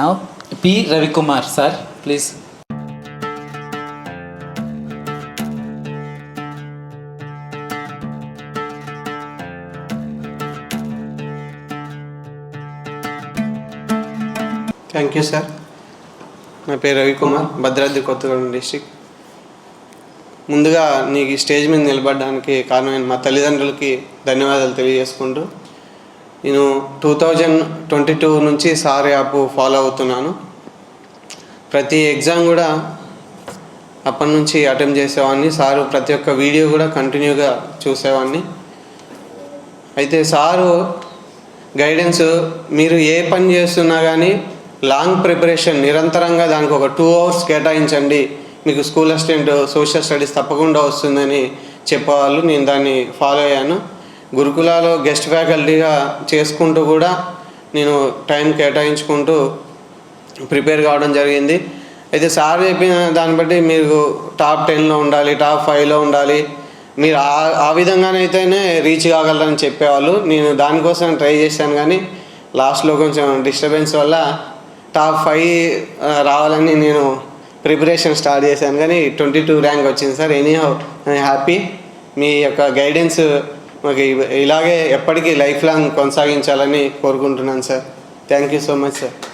Now P Ravikumar sir please thank you sir నా పేరు Ravikumar Bhadradri Kothagudem district ముందుగా నీకు ఈ స్టేజ్ మీద నిలబడడానికి కారణమైన మా తల్లిదండ్రులకి ధన్యవాదాలు తెలియజేసుకుంటూ నేను టూ థౌజండ్ ట్వంటీ టూ నుంచి సార్ యాప్ ఫాలో అవుతున్నాను. ప్రతి ఎగ్జామ్ కూడా అప్పటి నుంచి అటెంప్ట్ చేసేవాడిని. సారు ప్రతి ఒక్క వీడియో కూడా కంటిన్యూగా చూసేవాడిని. అయితే సారు గైడెన్స్ మీరు ఏ పని చేస్తున్నా కానీ లాంగ్ ప్రిపరేషన్ నిరంతరంగా దానికి ఒక టూ అవర్స్ కేటాయించండి. మీకు స్కూల్ అసిస్టెంట్ సోషల్ స్టడీస్ తప్పకుండా వస్తుందని చెప్పేవాళ్ళు. నేను దాన్ని ఫాలో అయ్యాను. గురుకులాలో గెస్ట్ ఫ్యాకల్టీగా చేసుకుంటూ కూడా నేను టైం కేటాయించుకుంటూ ప్రిపేర్ కావడం జరిగింది. అయితే సార్ చెప్పిన దాన్ని బట్టి మీరు టాప్ టెన్లో ఉండాలి టాప్ ఫైవ్లో ఉండాలి. మీరు ఆ ఆ విధంగానైతేనే రీచ్ కాగలరని చెప్పేవాళ్ళు. నేను దానికోసం ట్రై చేశాను కానీ లాస్ట్లో కొంచెం డిస్టర్బెన్స్ వల్ల టాప్ ఫైవ్ రావాలని నేను ప్రిపరేషన్ స్టార్ట్ చేశాను. కానీ ట్వంటీ టూ ర్యాంక్ వచ్చింది సార్. Any happy. మీ యొక్క గైడెన్స్ మాకు ఇలాగే ఎప్పటికీ లైఫ్ లాంగ్ కొనసాగించాలని కోరుకుంటున్నాను sir. Thank you so much sir.